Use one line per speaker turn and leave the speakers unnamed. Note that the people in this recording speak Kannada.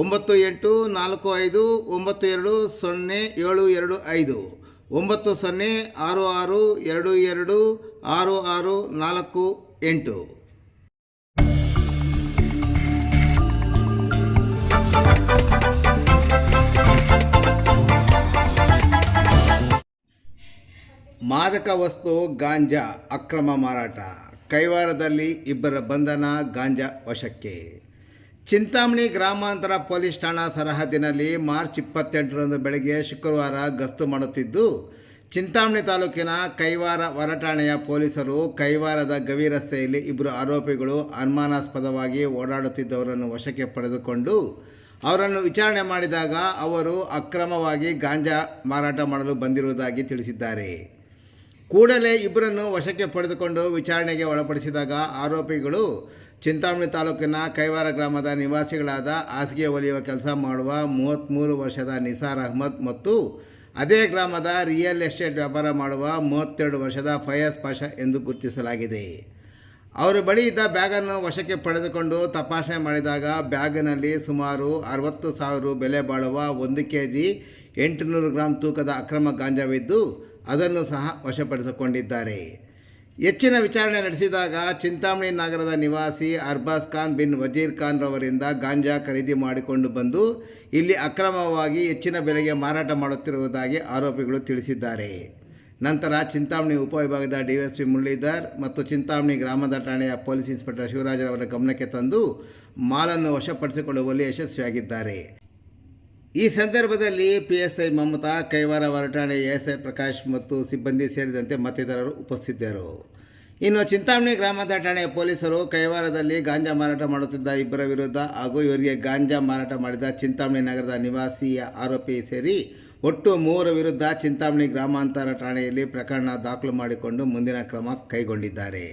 ಒಂಬತ್ತು ಎಂಟು ನಾಲ್ಕು ಐದು ಒಂಬತ್ತು ಎರಡು ಸೊನ್ನೆ ಏಳು ಎರಡು ಐದು. ಒಂಬತ್ತು ಸೊನ್ನೆ ಆರು ಆರು ಎರಡು ಎರಡು ಆರು ಆರು ನಾಲ್ಕು ಎಂಟು. ಮಾದಕ ವಸ್ತು ಗಾಂಜಾ ಅಕ್ರಮ ಮಾರಾಟ. ಕೈವಾರದಲ್ಲಿ ಇಬ್ಬರ ಬಂಧನ ಗಾಂಜಾ ವಶಕ್ಕೆ. ಚಿಂತಾಮಣಿ ಗ್ರಾಮಾಂತರ ಪೊಲೀಸ್ ಠಾಣಾ ಸರಹದ್ದಿನಲ್ಲಿ ಮಾರ್ಚ್ ಇಪ್ಪತ್ತೆಂಟರಂದು ಬೆಳಗ್ಗೆ ಶುಕ್ರವಾರ ಗಸ್ತು ಮಾಡುತ್ತಿದ್ದು, ಚಿಂತಾಮಣಿ ತಾಲೂಕಿನ ಕೈವಾರ ಹೊರಠಾಣೆಯ ಪೊಲೀಸರು ಕೈವಾರದ ಗವಿ ರಸ್ತೆಯಲ್ಲಿ ಇಬ್ಬರು ಆರೋಪಿಗಳು ಅನುಮಾನಾಸ್ಪದವಾಗಿ ಓಡಾಡುತ್ತಿದ್ದವರನ್ನು ವಶಕ್ಕೆ ಪಡೆದುಕೊಂಡು, ಅವರನ್ನು ವಿಚಾರಣೆ ಮಾಡಿದಾಗ ಅವರು ಅಕ್ರಮವಾಗಿ ಗಾಂಜಾ ಮಾರಾಟ ಮಾಡಲು ಬಂದಿರುವುದಾಗಿ ತಿಳಿಸಿದ್ದಾರೆ. ಕೂಡಲೇ ಇಬ್ಬರನ್ನು ವಶಕ್ಕೆ ಪಡೆದುಕೊಂಡು ವಿಚಾರಣೆಗೆ ಒಳಪಡಿಸಿದಾಗ ಆರೋಪಿಗಳು ಚಿಂತಾಮಣಿ ತಾಲೂಕಿನ ಕೈವಾರ ಗ್ರಾಮದ ನಿವಾಸಿಗಳಾದ ಹಾಸಿಗೆ ಒಲಿಯುವ ಕೆಲಸ ಮಾಡುವ ಮೂವತ್ತ್ಮೂರು ವರ್ಷದ ನಿಸಾರ್ ಅಹ್ಮದ್ ಮತ್ತು ಅದೇ ಗ್ರಾಮದ ರಿಯಲ್ ಎಸ್ಟೇಟ್ ವ್ಯಾಪಾರ ಮಾಡುವ ಮೂವತ್ತೆರಡು ವರ್ಷದ ಫಯಾಜ್ ಪಾಷಾ ಎಂದು ಗುರುತಿಸಲಾಗಿದೆ. ಅವರು ಬಳಿ ಇದ್ದ ಬ್ಯಾಗನ್ನು ವಶಕ್ಕೆ ಪಡೆದುಕೊಂಡು ತಪಾಸಣೆ ಮಾಡಿದಾಗ ಬ್ಯಾಗ್ನಲ್ಲಿ ಸುಮಾರು ಅರವತ್ತು ಸಾವಿರ ಬೆಲೆ ಬಾಳುವ ಒಂದು ಕೆ ಜಿ ಎಂಟುನೂರು ಗ್ರಾಂ ತೂಕದ ಅಕ್ರಮ ಗಾಂಜಾವಿದ್ದು ಅದನ್ನು ಸಹ ವಶಪಡಿಸಿಕೊಂಡಿದ್ದಾರೆ. ಹೆಚ್ಚಿನ ವಿಚಾರಣೆ ನಡೆಸಿದಾಗ ಚಿಂತಾಮಣಿ ನಗರದ ನಿವಾಸಿ ಅರ್ಬಾಸ್ ಖಾನ್ ಬಿನ್ ವಜೀರ್ ಖಾನ್ ರವರಿಂದ ಗಾಂಜಾ ಖರೀದಿ ಮಾಡಿಕೊಂಡು ಬಂದು ಇಲ್ಲಿ ಅಕ್ರಮವಾಗಿ ಹೆಚ್ಚಿನ ಬೆಲೆಗೆ ಮಾರಾಟ ಮಾಡುತ್ತಿರುವುದಾಗಿ ಆರೋಪಿಗಳು ತಿಳಿಸಿದ್ದಾರೆ. ನಂತರ ಚಿಂತಾಮಣಿ ಉಪವಿಭಾಗದ ಡಿವೈಎಸ್ಪಿ ಮುರಳೀಧರ್ ಮತ್ತು ಚಿಂತಾಮಣಿ ಗ್ರಾಮದ ಠಾಣೆಯ ಪೊಲೀಸ್ ಇನ್ಸ್ಪೆಕ್ಟರ್ ಶಿವರಾಜರವರ ಗಮನಕ್ಕೆ ತಂದು ಮಾಲನ್ನು ವಶಪಡಿಸಿಕೊಳ್ಳುವಲ್ಲಿ ಯಶಸ್ವಿಯಾಗಿದ್ದಾರೆ. ಈ ಸಂದರ್ಭದಲ್ಲಿ P S I Mamata, Kaiwara ವರಟಾಣೆ S I Prakash ಮತ್ತು ಸಿಬ್ಬಂದಿ ಸೇರಿದಂತೆ ಮತ್ತಿತರರು ಉಪಸ್ಥಿತರು ಇನ್ನು ಚಿಂತಾಮಣಿ ಗ್ರಾಮದ ಠಾಣೆಯ ಪೊಲೀಸರು ಕೈವಾರದಲ್ಲಿ ಗಾಂಜಾ ಮಾರಾಟ ಮಾಡುತ್ತಿದ್ದ ಇಬ್ಬರ ವಿರುದ್ಧ ಹಾಗೂ ಇವರಿಗೆ ಗಾಂಜಾ ಮಾರಾಟ ಮಾಡಿದ ಚಿಂತಾಮಣಿ ನಗರದ ನಿವಾಸಿಯ ಆರೋಪಿ ಸೇರಿ ಒಟ್ಟು ಮೂವರ ವಿರುದ್ಧ ಚಿಂತಾಮಣಿ ಗ್ರಾಮಾಂತರ ಠಾಣೆಯಲ್ಲಿ ಪ್ರಕರಣ ದಾಖಲು ಮಾಡಿಕೊಂಡು ಮುಂದಿನ ಕ್ರಮ ಕೈಗೊಂಡಿದ್ದಾರೆ.